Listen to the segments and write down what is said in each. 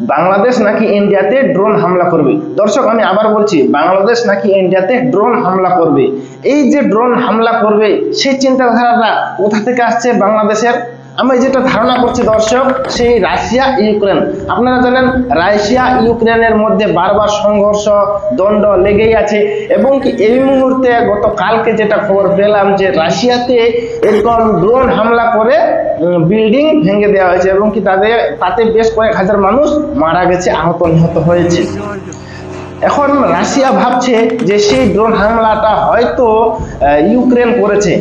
বাংলাদেশ নাকি ইন্ডিয়াতে ড্রোন হামলা করবে? দর্শক, আমি আবার বলছি, বাংলাদেশ নাকি ইন্ডিয়াতে ড্রোন হামলা করবে? এই যে ড্রোন হামলা করবে, সেই চিন্তাধারাটা কোথা থেকে আসছে বাংলাদেশের? আমি যেটা ধারণা করছি, দর্শক, সেই রাশিয়া, ইউক্রেন। আপনারা জানেন, রাশিয়া, ইউক্রেনের মধ্যে বারবার সংঘর্ষ, দণ্ড লেগেই আছে। এবং কি এই মুহূর্তে গতকালকে যেটা খবর পেলাম যে রাশিয়াতে এরকম ড্রোন হামলা করে বিল্ডিং ভেঙে দেওয়া হয়েছে এবং কি তাদের, তাতে বেশ কয়েক হাজার মানুষ মারা গেছে, আহত, নিহত হয়েছে। এখন রাশিয়া ভাবছে যে সেই ড্রোন হামলাটা হয়তো ইউক্রেন করেছে।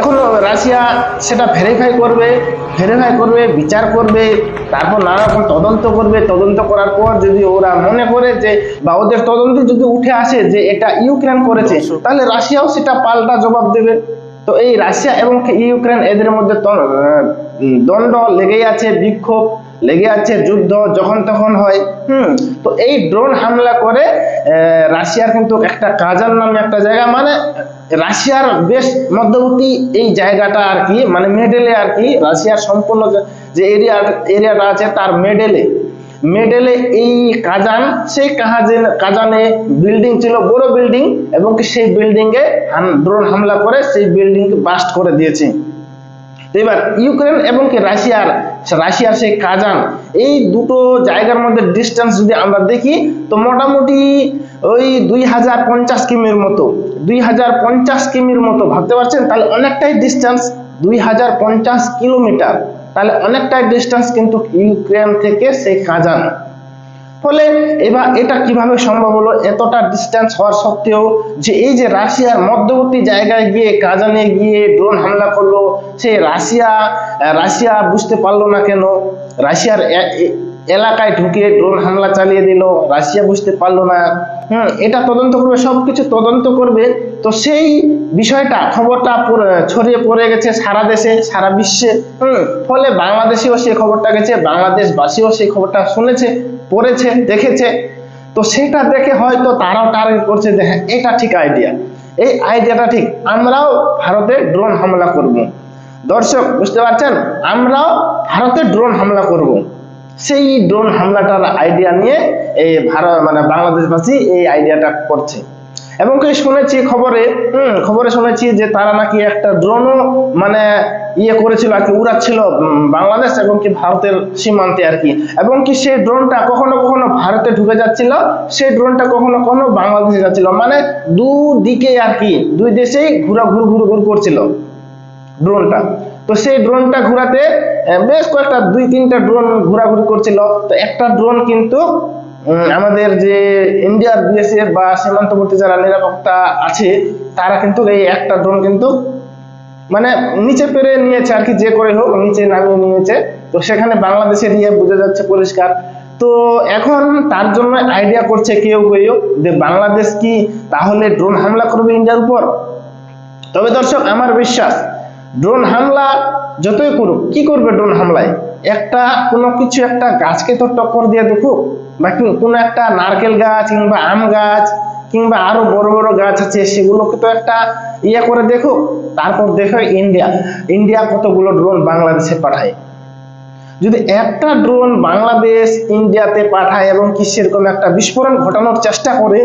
এখন রাশিয়া সেটা ভেরিফাই করবে ভেরিফাই করবে বিচার করবে তারপর নানা রকম তদন্ত করবে। তদন্ত করার পর যদি ওরা মনে করে যে বা ওদের তদন্তে যদি উঠে আসে যে এটা ইউক্রেন করেছে তাহলে রাশিয়াও সেটা পাল্টা জবাব দেবে। তো এই রাশিয়া এবং ইউক্রেন এদের মধ্যে দণ্ড দ্বন্দ্ব লেগেই আছে বিক্ষোভ। লেগে আছে যুদ্ধ যখন তখন হয়। হুম, তো এই ড্রোন হামলা করে রাশিয়ার কিন্তু একটা কাজান নামে একটা জায়গা মানে রাশিয়ার বেশ মধ্যবর্তী এই জায়গাটা আর কি মানে মেডেলে আর কি, রাশিয়ার সম্পূর্ণ যে- এরিয়া, এরিয়াটা আছে তার মেডেলে। মেডেলে এই কাজান সেই কাহাজে কাজানে বিল্ডিং ছিল, বড় বিল্ডিং এবং কি সেই বিল্ডিং এ ড্রোন হামলা করে, সেই বিল্ডিং বাস্ট করে দিয়েছে। এবার ইউক্রেন এবং কি রাশিয়ার রাশিয়ার সেই কাজান, এই দুটো জায়গার মধ্যে ডিস্টেন্স যদি আমরা দেখি, তো মোটামুটি ওই দুই হাজার পঞ্চাশ কিমির মতো, দুই হাজার পঞ্চাশ কিমির মতো, ভাবতে পারছেন? তাহলে অনেকটাই ডিস্টেন্স দুই হাজার পঞ্চাশ কিলোমিটার। তাহলে অনেকটাই ডিস্টেন্স কিন্তু ইউক্রেন থেকে সেই কাজান। ফলে এবার এটা কীভাবে সম্ভব হলো, এতটা ডিস্টেন্স হওয়ার সত্ত্বেও যে এই যে রাশিয়ার মধ্যবর্তী জায়গায় গিয়ে কাজানে গিয়ে ড্রোন হামলা করল, সে রাশিয়া রাশিয়া বুঝতে পারল না কেন? রাশিয়ার এলাকায় ঢুকে ড্রোন হামলা চালিয়ে দিল, রাশিয়া বুঝতে পারল না। হুম, এটা তদন্ত করবে, সবকিছু তদন্ত করবে। তো সেই বিষয়টা, খবরটা ছড়িয়ে পড়ে গেছে সারা দেশে, সারা বিশ্বে। হুম, ফলে বাংলাদেশেও সেই খবরটা গেছে, বাংলাদেশবাসীও সেই খবরটা শুনেছে। পড়েছে, দেখেছে, তো সেটা দেখে হয়তো তারাও টার্গেট করছে যে হ্যাঁ এটা ঠিক আইডিয়া এই আইডিয়াটা ঠিক। আমরাও ভারতে ড্রোন হামলা করব। দর্শক, বুঝতে পারছেন? আমরাও ভারতে ড্রোন হামলা করব। সেই ড্রোন হামলাটার আইডিয়া নিয়ে এই ভারত মানে বাংলাদেশবাসী এই আইডিয়াটা করছে। এবং কি শুনেছি খবরে, হুম, খবরে শুনেছি যে তারা নাকি একটা ড্রোনও মানে ইয়ে করেছিল আর কি, উড়াচ্ছিল বাংলাদেশ এবং কি ভারতের সীমান্তে আর কি। এবং কি সেই ড্রোনটা কখনো কখনো ভারতে ঢুকে যাচ্ছিল, সেই ড্রোনটা কখনো কখনো বাংলাদেশে যাচ্ছিল। মানে দুদিকে আর কি, দুই দেশেই ঘুরা ঘুর ঘুর ঘুর করছিল ড্রোনটা তো সেই ড্রোনটা ঘোরাতে বেশ কয়েকটা, দুই তিনটা ড্রোন ঘোরাঘুরি করছিল। তো একটা ড্রোন কিন্তু আমাদের যে ইন্ডিয়ার বিএসএফ বা সীমান্তবর্তী যারা নিরাপত্তা আছে, তারা কিন্তু এই একটা ড্রোন কিন্তু মানে নিচে পেরে নিয়েছে আর কি, যে করে হোক নিচে নামিয়ে নিয়েছে। তো সেখানে বাংলাদেশের ইয়ে বোঝা যাচ্ছে পরিষ্কার। তো এখন তার জন্য আইডিয়া করছে কেউ কেউ যে বাংলাদেশ কি তাহলে ড্রোন হামলা করবে ইন্ডিয়ার উপর? তবে দর্শক, আমার বিশ্বাস ড্রোন হামলা যতই করুক, কি করবে ড্রোন হামলায়? একটা কোনো কিছু একটা গাছকে তো টক্কর দিয়ে দেখুক, বা কি, কোনো একটা নারকেল গাছ কিংবা আম গাছ কিংবা আরও বড় বড় গাছ আছে, সেগুলোকে তো একটা ইয়ে করে দেখুক, তারপর দেখো ইন্ডিয়া ইন্ডিয়া কতগুলো ড্রোন বাংলাদেশে পাঠায়। যদি একটা ড্রোন বাংলাদেশ ইন্ডিয়াতে পাঠায় এবং কি সেরকম একটা বিস্ফোরণ ঘটানোর চেষ্টা করে,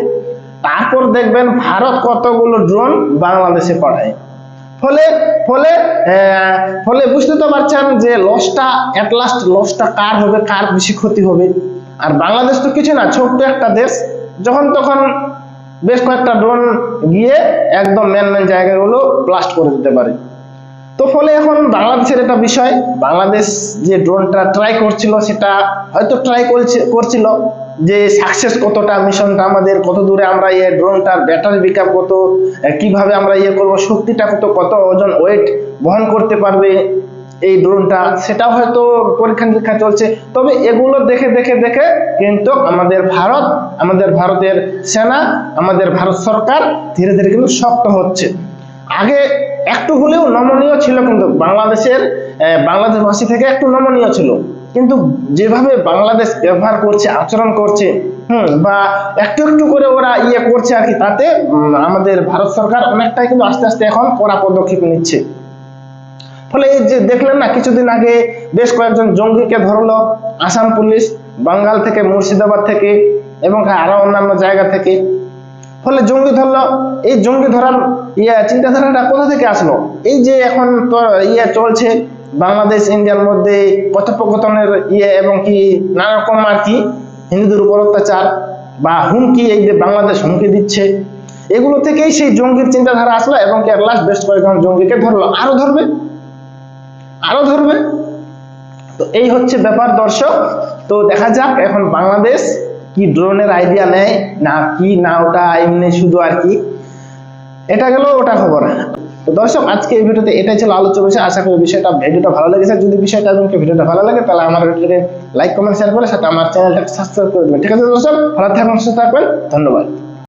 তারপর দেখবেন ভারত কতগুলো ড্রোন বাংলাদেশে পাঠায়। ফলে ফলে ফলে বুঝতে তো পারছেন যে লসটা এট লাস্ট লসটা কার হবে, কার বেশি ক্ষতি হবে? আর বাংলাদেশ তো কিছু না, ছোট্ট একটা দেশ। যখন তখন বেশ কয়েকটা ড্রোন গিয়ে একদম মেন মেন জায়গাগুলো ব্লাস্ট করে দিতে পারে। তো ফলে এখন বাংলাদেশের একটা বিষয়, বাংলাদেশ যে ড্রোনটা ট্রাই করছিল, সেটা হয়তো ট্রাই করছে, করছিল। যে সাকসেস কতটা মিশনটা আমাদের, কত দূরে আমরা ইয়ে ড্রোনটার ব্যাটারি ব্যাকআপ কত কীভাবে আমরা ইয়ে করব, শক্তিটা কত কত ওজন ওয়েট বহন করতে পারবে এই ড্রোনটা সেটাও হয়তো পরীক্ষা নিরীক্ষা চলছে। তবে এগুলো দেখে দেখে দেখে কিন্তু আমাদের ভারত, আমাদের ভারতের সেনা, আমাদের ভারত সরকার ধীরে ধীরে কিন্তু শক্ত হচ্ছে। আগে একটু হলেও নমনীয় ছিল কিন্তু বাংলাদেশের বাংলাদেশবাসী থেকে একটু নমনীয় ছিল। কিন্তু যেভাবে বাংলাদেশ ব্যবহার করছে, আচরণ করছে, হুম, বা একটু একটু করে ওরা ইয়ে করছে আর কি, তাতে আমাদের ভারত সরকার অনেকটাই কিন্তু আস্তে আস্তে এখন কড়া পদক্ষেপ নিচ্ছে। ফলে এই যে দেখলেন না, কিছুদিন আগে বেশ কয়েকজন জঙ্গিকে ধরলো, আসাম পুলিশ, বাঙ্গাল থেকে, মুর্শিদাবাদ থেকে, এবং আরও অন্যান্য জায়গা থেকে। ফলে জঙ্গি ধরলো, এই জঙ্গি ধরার ইয়ে চিন্তাধারাটা কোথা থেকে আসলো? এই যে এখন তো ইয়ে চলছে বাংলাদেশ, ইন্ডিয়ার মধ্যে কথোপকথনের ইয়ে এবং কি নানা রকম আর কি হিন্দুদের উপর অত্যাচার বা হুমকি, এই যে বাংলাদেশ হুমকি দিচ্ছে, এগুলো থেকেই সেই জঙ্গির চিন্তাধারা আসলো এবং কি আর লাস্ট বেস্ট কয়েকজন জঙ্গিকে ধরলো। আরও ধরবে? আরও ধরবে? তো এই হচ্ছে ব্যাপার দর্শক। তো দেখা যাক এখন বাংলাদেশ কি ড্রোনের আইডিয়া নেয় না কি না ওটা এমনি শুধু আর কি। এটা গেল ওটা খবর। তো দর্শক আজকে এই ভিডিওতে এটাই ছিল আলোচ্য বিষয়। আশা করি বিষয়টা, ভিডিওটা ভালো লেগেছে। যদি বিষয়টা আপনাকে ভিডিওটা ভালো লাগে, তাহলে আমার ভিডিওতে লাইক কমেন্ট শেয়ার করে সাথে আমার চ্যানেলটাকে সাবস্ক্রাইব করে দেবেন। ঠিক আছে দর্শক, ভালো থাকবেন, সুস্থ থাকবেন। ধন্যবাদ।